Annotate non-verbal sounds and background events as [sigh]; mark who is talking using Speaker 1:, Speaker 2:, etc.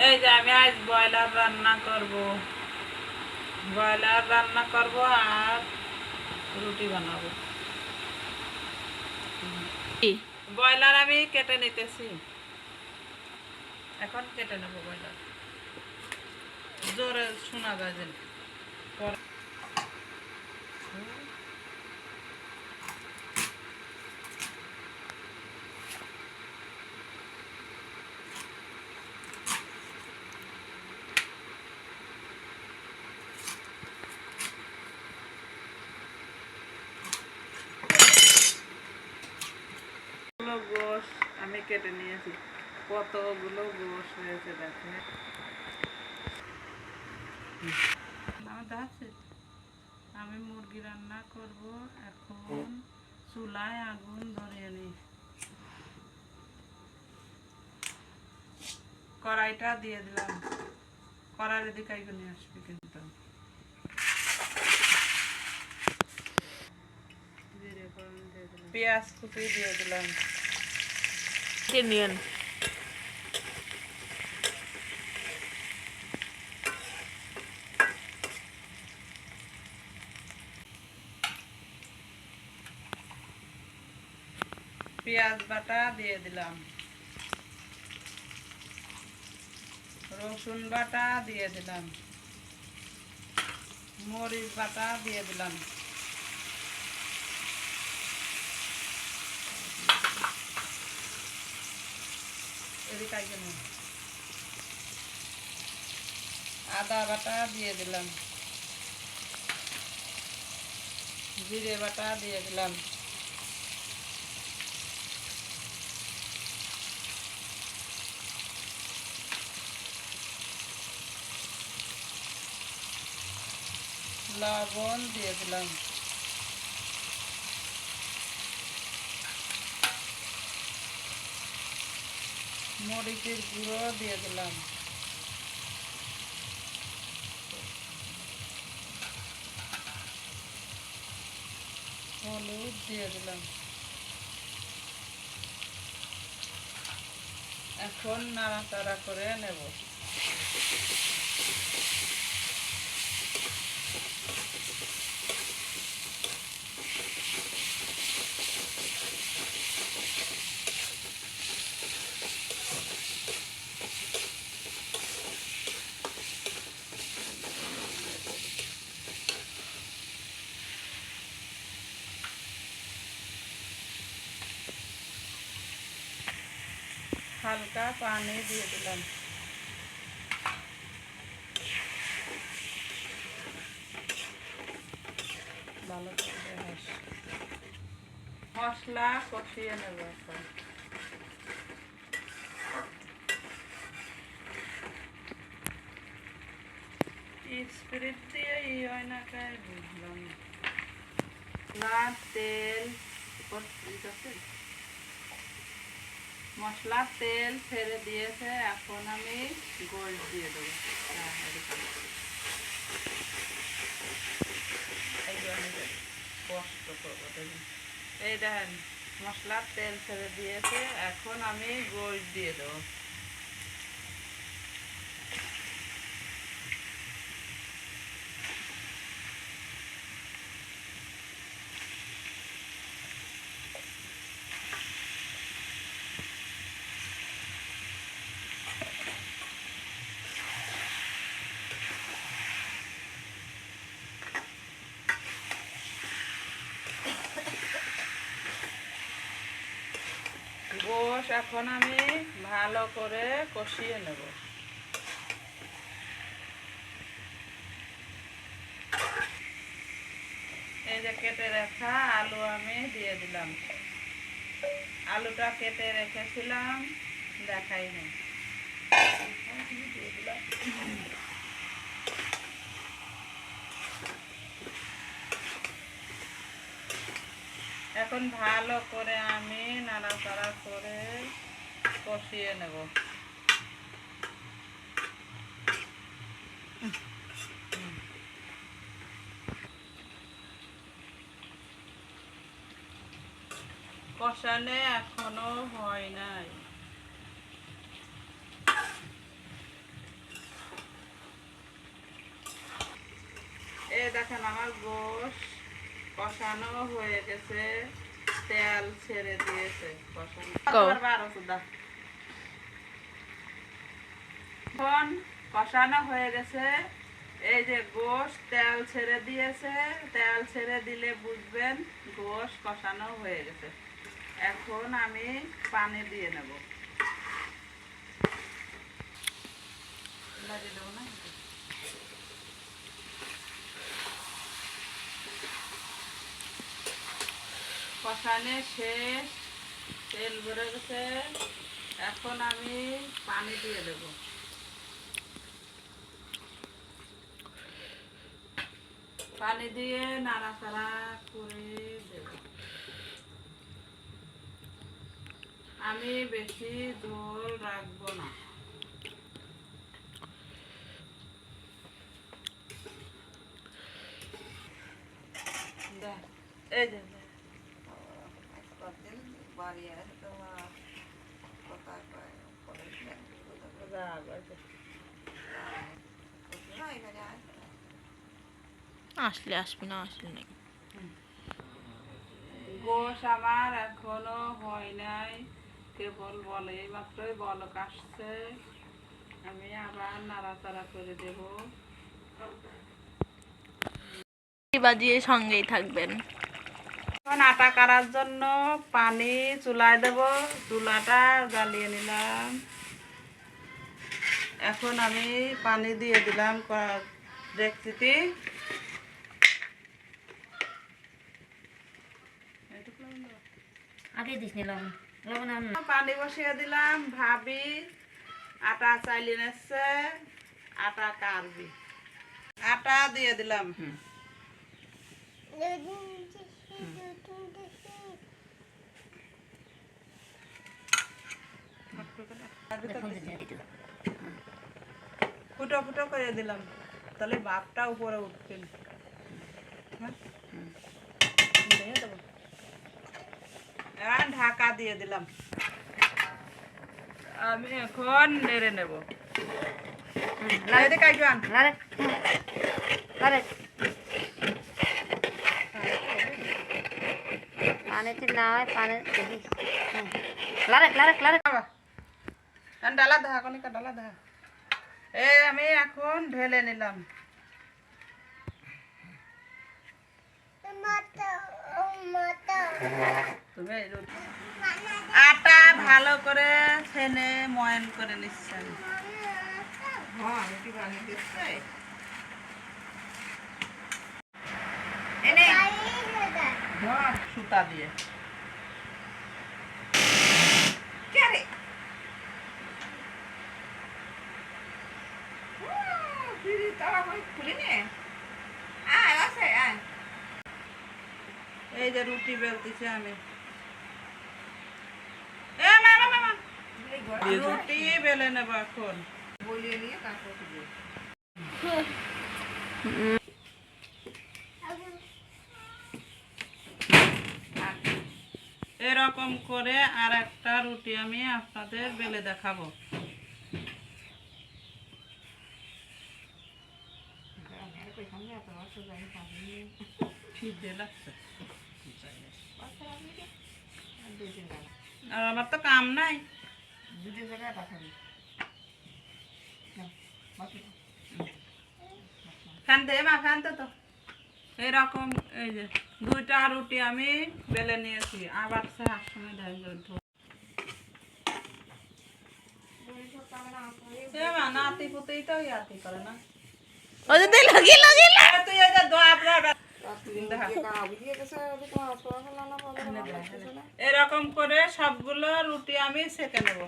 Speaker 1: এই যে আমি আজ ব্রয়লার রান্না করব। ব্রয়লার রান্না করব আর রুটি বানাবো। ব্রয়লার আমি কেটে নিতেছি। এখন কেটে নেব ব্রয়লার। জোরে শোনা যায় যেন পরে- গুলো গোশ আমি কেটে নিয়েছি। কতগুলো গোশ হয়েছে দেখে আমি মুরগি রান্না করব এখন। চুলায় আগুন ধরিয়ে নি। কড়াইটা দিয়ে দিলাম। কড়াইয়ের দিকে নিয়ে আসবে কিন্তু। পেঁয়াজ কুচি দিয়ে দিলাম।
Speaker 2: নিয়েন
Speaker 1: পেঁয়াজ বাটা দিয়ে দিলাম। রসুন বাটা দিয়ে দিলাম। মরিচ বাটা দিয়ে দিলাম। আইগে নে। আদা বাটা দিয়ে দিলাম। জিরে বাটা দিয়ে দিলাম। লবণ দিয়ে দিলাম। মরিচের গুঁড়ো দিয়ে দিলাম। হলুদ দিয়ে দিলাম। এখন নাড়াচাড়া করে নেব। হালকা পানি দিয়ে দিলাম। ভালো করে মশলা কষিয়ে নেব এখন। স্প্রিট দিয়ে বুঝলাম না। তেল করতে মশলা, তেল ছেড়ে দিয়েছে, এখন আমি গোল দিয়ে দেবো। কষ্ট। এই দেখেন মশলার তেল ছেড়ে দিয়েছে, এখন আমি গোল দিয়ে দেবো গোশ এখন আমি ভালো করে কষিয়ে নেব। এই যে কেটে রাখা আলু আমি দিয়ে দিলাম। আলুটা কেটে রেখেছিলাম দেখাই নেই দিয়ে দিলাম এখন ভালো করে আমি নাড়াচাড়া করে কষিয়ে নেব। কষালে এখনও হয় নাই। এ দেখেন আমার গোস কষানো হয়ে গেছে। তেল ছেড়ে দিয়েছে। এখন কষানো হয়ে গেছে। এই যে গোশ তেল ছেড়ে দিয়েছে। তেল ছেড়ে দিলে বুঝবেন গোশ কষানো হয়ে গেছে। এখন আমি পানি দিয়ে নেব। দেবো না কষানে শেষ, তেল ভরে গেছে। এখন আমি পানি দিয়ে দেব। পানি দিয়ে নাড়াচাড়া করে দেব। আমি বেশি ঝোল রাখব না। এই যে আছে।
Speaker 2: আসলে আসবি না আসলে নেই
Speaker 1: গোশ আমার এখনও হয় নাই কেবল বলে এই মাত্রই বলক আসছে আমি আবার নাড়াচাড়া করে দেব
Speaker 2: বাজিয়ে সঙ্গেই থাকবেন
Speaker 1: এখন আটা কাড়ার জন্য পানি চুলায় দেব চুলাটা জ্বালিয়ে নিলাম। এখন আমি পানি দিয়ে দিলাম ডেকচিতে
Speaker 3: না।
Speaker 1: পানি বসিয়ে দিলাম ভাবি আটা চাইলে নিচ্ছে আটা কাটবি। আটা দিয়ে দিলাম।
Speaker 3: দেখুন
Speaker 1: ফুটো ফুটো করে দিলাম তাহলে ভাপটা উপরে উঠবে। হ্যাঁ? ঢাকা দিয়ে দিলাম আমি এখন নেড়ে নেব
Speaker 3: পানিতে না হয় পানি দেখি হুম। লারে লারে লারে
Speaker 1: বাবা, আন ডালা দেখা কনিকা ডালা দেখা এই আমি এখন ঢেলে নিলাম। তুমি আটা ভালো করে ছেনে ময়ন করে নিচ্ছেন। হ্যাঁ ধর সুতা দিয়ে। এই যে রুটি বেলতেছি আমি। রুটি বেলে নেব এখন। বলিয়ে এরকম করে আর একটা রুটি আমি আপনাদের বেলে দেখাবো। [laughs] আর আমার তো কাম নাই। ফ্যান দে মা, ফ্যান তো। এরকম এই যে দুইটা রুটি আমি বেলে নিয়েছি। আবার সে সময় দেয় নাতি পুতেই তো ইয়াতি করে না। দো আপনার দেখা এরকম করে সবগুলো রুটি আমি সেকে নেব।